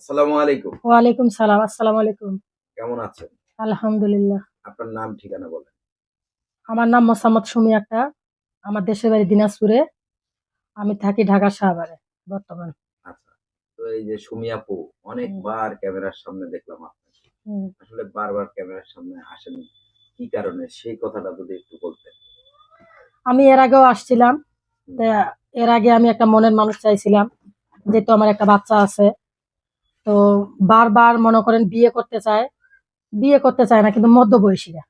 আসসালামু আলাইকুম। ওয়ালাইকুম সালাম আসসালামু আলাইকুম। কেমন আছেন? আলহামদুলিল্লাহ। আপনার নাম ঠিকানা বলেন। আমার নাম মোসাম্মদ সুমি আক্তার। আমার দেশের বাড়ি দিনাজপুরে। আমি থাকি ঢাকা শাহবাগে বর্তমান। আচ্ছা তো এই যে সুমি আপু অনেকবার ক্যামেরার সামনে দেখলাম আপনাকে। আসলে বারবার ক্যামেরার সামনে আসেন কি কারণে? সেই কথাটা যদি একটু বলতেন। আমি এর আগেও আসছিলাম। এর আগে আমি একটা মনের মানুষ চাইছিলাম। যেহেতু আমার একটা বাচ্চা আছে। তো বারবার মনে করেন বিয়ে করতে চায় বিয়ে করতে চায় না কিন্তু মধ্যবয়সীরা।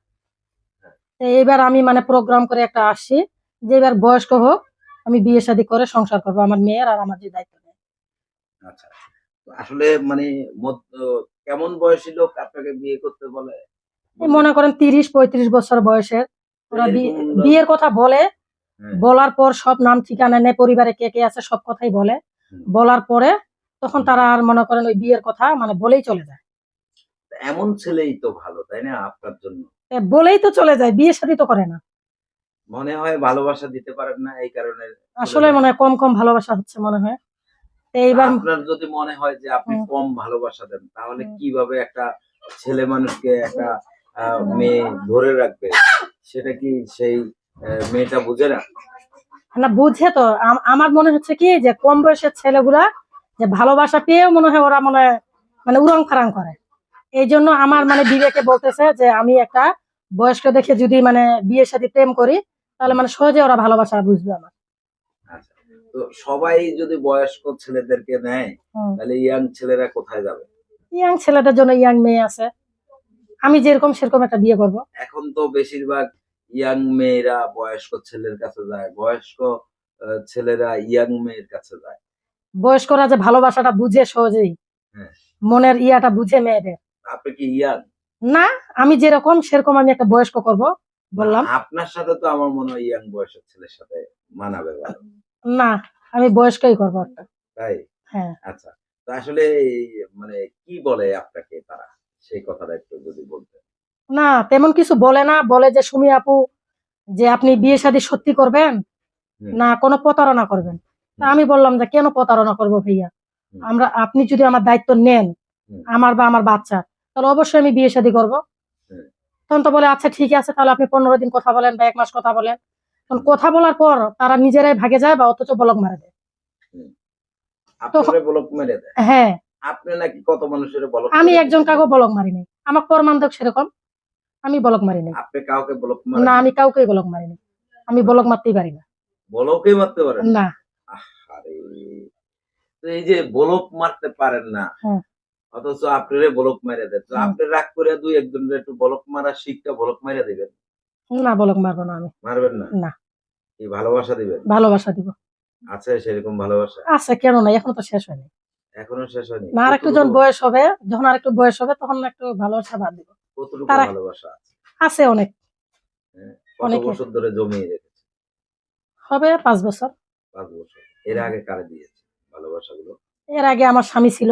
তো এইবার আমি মানে প্রোগ্রাম করে একটা আসছি যে এবার বয়স্ক হোক আমি বিয়ে শাদী করে সংসার করব আমার মেয়ের আর আমার যে দায়িত্ব আচ্ছা আসলে মানে কেমন বয়সী লোক আপনাকে বিয়ে করতে বলে? মনে করেন তিরিশ পঁয়ত্রিশ বছর বয়সের ওরা বিয়ে- বিয়ের কথা বলে হ্যাঁ, বলার পর সব নাম ঠিকানা নেই পরিবারে কে কে আছে সব কথাই বলে। বলার পরে তখন তারা আর মনে করেন ওই বিয়ের কথা মানে বলেই চলে যায়। এমন ছেলেই তো ভালো তাই না? আপনার জন্য। বলেই তো চলে যায় বিয়ে শাদী তো করে না। মনে হয় ভালোবাসা দিতে পারেন না এই কারণে আসলে মনে হয় কম কম ভালোবাসা হচ্ছে মনে হয়। এইবার আপনার যদি মনে হয় যে আপনি কম ভালোবাসা দেন তাহলে কীভাবে একটা ছেলে মানুষকে একটা মেয়ে ধরে রাখবে? সেটা কি সেই মেয়েটা বুঝে না? না বুঝে তো। আম- আমার মনে হচ্ছে কি যে কম বয়সের ছেলেগুলা যে ভালোবাসা পেয়েও মনে হয় ওরা মনে মানে উরং ফারাং করে। এই জন্য আমার মানে বিবেকে বলতেছে যে আমি একটা বয়স্ক দেখে যদি মানে বিয়ের সাথে প্রেম করি তাহলে মানে সহজে ওরা ভালোবাসা বুঝবে আমার। আচ্ছা তো সবাই যদি বয়স্ক ছেলেদেরকে নেয় তাহলে ইয়াং ছেলেরা কোথায় যাবে? ইয়াং ছেলেদের জন্য ইয়াং মেয়ে আছে। আমি যেরকম সেরকম একটা বিয়ে করব। এখন তো বেশিরভাগ ইয়াং মেয়েরা বয়স্ক ছেলের কাছে যায় বয়স্ক ছেলেরা ইয়াং মেয়ের কাছে যায়। বয়স্করা যে ভালোবাসাটা বুঝে সহজেই। হ্যাঁ। মনের ইয়াটা বুঝে মেয়েদের। আপনি কি না আমি যেরকম সেরকম আমি একটা বয়স্ক করব বললাম। আপনার সাথে তো আমার মনে হয় ইয়াং বয়সের ছেলের সাথে মানাবে না আমি বয়স্কই করব একটা। তাই? হ্যাঁ। আচ্ছা তো আসলে মানে কি বলে আপনাকে তারা? সেই কথাটা একটু যদি বলতেন। না তেমন কিছু বলে না বলে যে সুমি আপু যে আপনি বিয়ে শাদী সত্যি করবেন? না কোনো প্রতারণা করবেন? আমি বললাম যে কেন প্রতারণা করব ভাইয়া? আমরা আপনি যদি আমার দায়িত্ব নেন আমার বা আমার বাচ্চা তাহলে অবশ্যই আমি বিয়ে শাদী করব। তখন তো বলে আচ্ছা ঠিক আছে তাহলে আপনি পনেরো দিন কথা বলেন বা এক মাস কথা বলেন। তখন কথা বলার পর তারা নিজেরাই ভাগে যায় বা অথচ বলক মারে দেয়। হ্যাঁ। আপনি নাকি কত মানুষের বলক আমি একজন কাউকে বলক মারিনি আমার প্রমাণদক সেরকম আমি বলক মারিনি আপনি কাউকে বলক না আমি কাউকেই বলক মারিনি আমি বলক মারতেই পারি না। বলকই মারতে পারেন? না। আরে তো এই যে বলক মারতে পারেন না হ্যাঁ। অথচ আপনারে বলক মেরে দেন তো আপনি রাগ করে দুই একজনের একটু বলক মারা শিখটা বলক মেরে দিবেন? না বলক মারবো না আমি। মারবেন না? না। ভালোবাসা দিবেন? ভালোবাসা দিব। সেরকম ভালোবাসা? আচ্ছা কেন না এখন তো শেষ হয়নি। এখনও শেষ হয়নি? না আর একটু যখন বয়স হবে যখন আর একটু বয়স হবে তখন একটু ভালোবাসা বাদ দিব। কতটুকু ভালোবাসা আছে? আছে অনেক। কত অনেকে। বছর ধরে জমিয়ে রেখেছে? হবে পাঁচ বছর। পাঁচ বছর। এর আগে কারে দিয়েছে? ভালোবাসাগুলো? এর আগে আমার স্বামী ছিল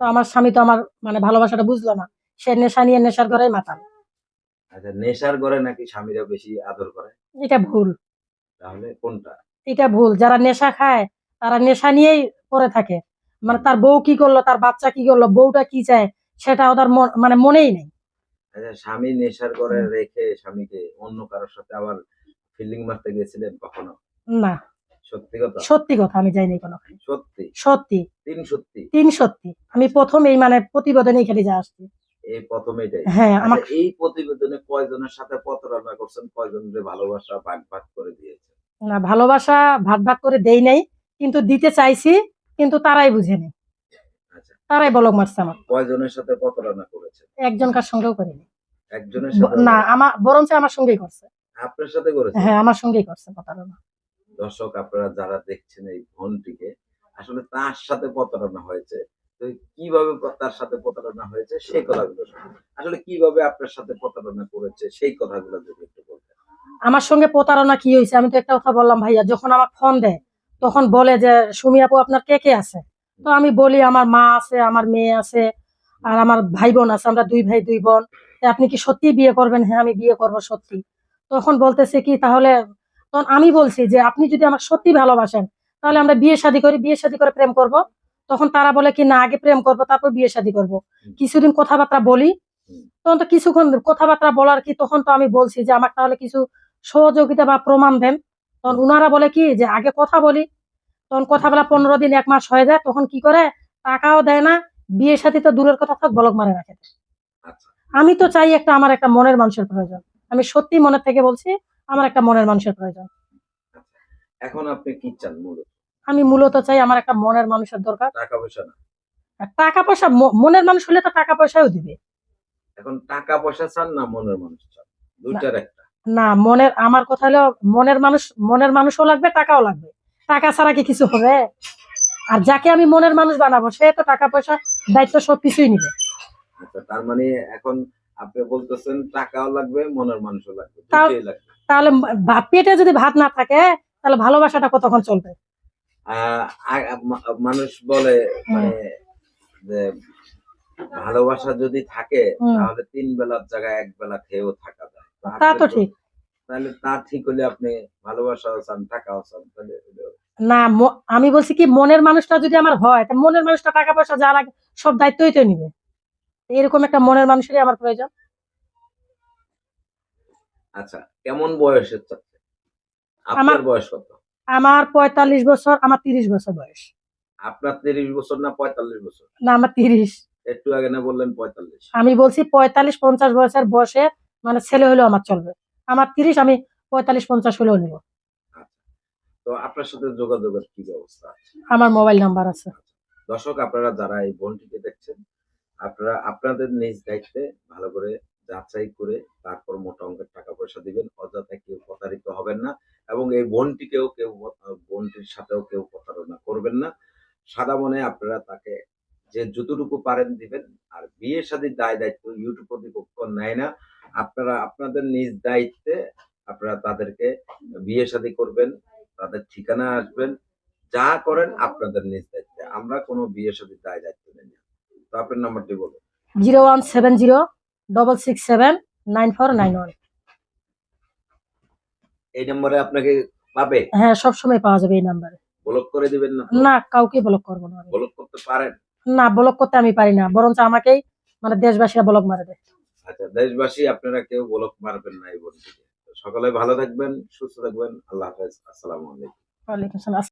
তো আমার স্বামী তো আমার মানে ভালোবাসাটা বুঝলো না। সে নেশা নিয়ে নেশার ঘরেই মাতাল। আচ্ছা নেশার ঘরে নাকি স্বামীরা বেশি আদর করে? এটা ভুল। তাহলে কোনটা? এটা ভুল। যারা নেশা খায় তারা নেশা নিয়েই পড়ে থাকে। মানে তার বউ কি করল তার বাচ্চা কি করল বউটা কি চায় সেটা ওদের মন- মানে মনেই নেই। আচ্ছা স্বামী নেশার ঘরে রেখে স্বামীকে অন্য কারোর সাথে আবার ফিল্ডিং মারতে গেছিলেন কখনো? না। সত্যি কথা? সত্যি কথা আমি যাইনি কোনো সত্যি? সত্যি। তিন সত্যি? তিন সত্যি। আমি প্রথম এই মানে প্রতিবেদনে খালি যা আসছি। এই প্রথম এটাই? হ্যাঁ আমার আচ্ছা, এই প্রতিবেদনে কয়জনের সাথে প্রতারণা করছেন? কয়জনের ভালোবাসা ভাগ ভাগ করে দিয়েছে? না ভালোবাসা ভাগ ভাগ করে দেই নাই কিন্তু দিতে চাইছি কিন্তু তারাই বুঝেনি আচ্ছা। তারাই বলক মারছে আমার কয়জনের সাথে প্রতারণা করেছেন একজনকার সঙ্গেও করিনি। একজনের সাথে না আমার বরঞ্চ আমার সঙ্গেই করছে। আপনার সাথে করেছেন হ্যাঁ আমার সঙ্গেই করছে প্রতারণা দর্শক আপনারা যারা দেখছেন এই ফোনটিকে আসলে তার সাথে প্রতারণা হয়েছে। তো কীভাবে তার সাথে প্রতারণা হয়েছে সেই কথাগুলো আসলে কীভাবে আপনার সাথে প্রতারণা করেছে সেই কথাগুলো যদি একটু বলতেন। আমার সঙ্গে প্রতারণা কি হয়েছে? আমি তো একটা কথা বললাম, ভাইয়া, যখন আমার ফোন দেয়, তখন বলে যে, সুমি আপু, আপনার কে কে আছে? তো আমি বলি, আমার মা আছে, আমার মেয়ে আছে, আর আমার ভাই বোন আছে, আমরা দুই ভাই, দুই বোন। আপনি কি সত্যি বিয়ে করবেন? হ্যাঁ আমি বিয়ে করব সত্যি। তখন বলতেছে কি, তাহলে তখন আমি বলছি যে আপনি যদি আমার সত্যি ভালোবাসেন তাহলে আমরা বিয়ে শাদী করি বিয়ে শাদী করে প্রেম করব। তখন তারা বলে কি না আগে প্রেম করব তারপর বিয়ে শাদী করব। কিছুদিন কথাবার্তা বলি। তখন তো কিছুক্ষণ কথাবার্তা বলার কি তখন তো আমি বলছি যে আমার তাহলে কিছু সহযোগিতা বা প্রমাণ দেন। তখন উনারা বলে কি যে আগে কথা বলি। তখন কথা বলা পনেরো দিন এক মাস হয়ে যায় তখন কি করে? টাকাও দেয় না বিয়ে সাথে তো দূরের কথা থাক বলক মারে রাখে। আচ্ছা। আমি তো চাই একটা আমার একটা মনের মানুষের প্রয়োজন। আমি সত্যি মনের থেকে বলছি আমার একটা মনের মানুষের প্রয়োজন। এখন আপনি কি চান মূলত? আমি মূলত চাই আমার একটা মনের মানুষের দরকার। টাকা পয়সা না টাকা পয়সা মনের মানুষ হলে তো টাকা পয়সাও দিবে। এখন টাকা পয়সা চান না মনের মানুষ চান? দুইটার একটা। না মনের আমার কথা হলো মনের মানুষ মনের মানুষও লাগবে টাকাও লাগবে। টাকা ছাড়া কি কিছু হবে? আর যাকে আমি মনের মানুষ বানাবো সে তো টাকা পয়সা দায়িত্ব সব কিছুই নিবে। আচ্ছা তার মানে এখন আপনি বলতেছেন টাকাও লাগবে মনের মানুষও লাগবে লাগবে। তাহলে ভাত পেটে যদি ভাত না থাকে তাহলে ভালোবাসাটা কতক্ষণ চলবে? মানুষ বলে মানে যে ভালোবাসা যদি থাকে তাহলে তিন বেলার জায়গায় এক বেলা খেয়েও থাকা যায়। তা তো ঠিক। তাহলে তা ঠিক হলে আপনি ভালোবাসাও চান টাকাও চান তাহলে না আমি বলছি কি মনের মানুষটা যদি আমার হয় মনের মানুষটা টাকা পয়সা যা লাগে সব দায়িত্বই তো নিবে। এরকম একটা মনের মানুষেরই আমার প্রয়োজন। আচ্ছা কেমন বয়সের চাচ্ছে আপনার আমার- বয়স কত? আমার পঁয়তাল্লিশ বছর আমার তিরিশ বছর বয়স। আপনার তিরিশ বছর না পঁয়তাল্লিশ বছর? না আমার তিরিশ। একটু আগে না বললেন পঁয়তাল্লিশ। আমি বলছি পঁয়তাল্লিশ পঞ্চাশ বয়সের বয়সে মানে ছেলে হলেও আমার চলবে। আমার তিরিশ আমি পঁয়তাল্লিশ পঞ্চাশ হলেও নিব। তো আপনার সাথে যোগাযোগের কি ব্যবস্থা আছে? আমার মোবাইল নাম্বার আছে। দর্শক আপনারা যারা এই বোনটিকে দেখছেন আপনারা, আপনাদের নিজ দায়িত্বে ভালো করে যাচাই করে তারপর মোটা অঙ্কের টাকা পয়সা দিবেন। অযথা কেউ প্রতারিত হবেন না এবং এই বোনটিকেও কেউ বোনটির সাথেও কেউ প্রতারণা করবেন না। সাদা মনে আপনারা তাকে যে যতটুকু পারেন দিবেন। আর বিয়ে সাথে দায় দায়িত্ব ইউটিউব কর্তৃপক্ষ নেয় না। আপনারা, আপনাদের নিজ দায়িত্বে আপনারা তাদেরকে বিয়ে শাদী করবেন, তাদের ঠিকানা আসবেন, যা করেন আপনাদের নিজ দায়িত্বে। আমরা কোনো বিয়ে শাদীর দায় দায়িত্ব আপনার নাম্বারটি বলুন। Zero one seven zero double six seven nine four nine one. এই নম্বরে আপনাকে পাবে? হ্যাঁ সবসময় পাওয়া যাবে এই নাম্বারে। ব্লক করে দিবেন না না কাউকে ব্লক করব না। ব্লক করতে পারেন? না ব্লক করতে আমি পারি না বরঞ্চ আমাকেই মানে দেশবাসীরা ব্লক মারে দেয়। আচ্ছা দেশবাসী আপনারা কেউ ব্লক মারবেন না এই বোনটিকে তো সকলে ভালো থাকবেন সুস্থ থাকবেন আল্লাহ হাফেজ আসসালামু আলাইকুম। ওয়ালাইকুম সালাম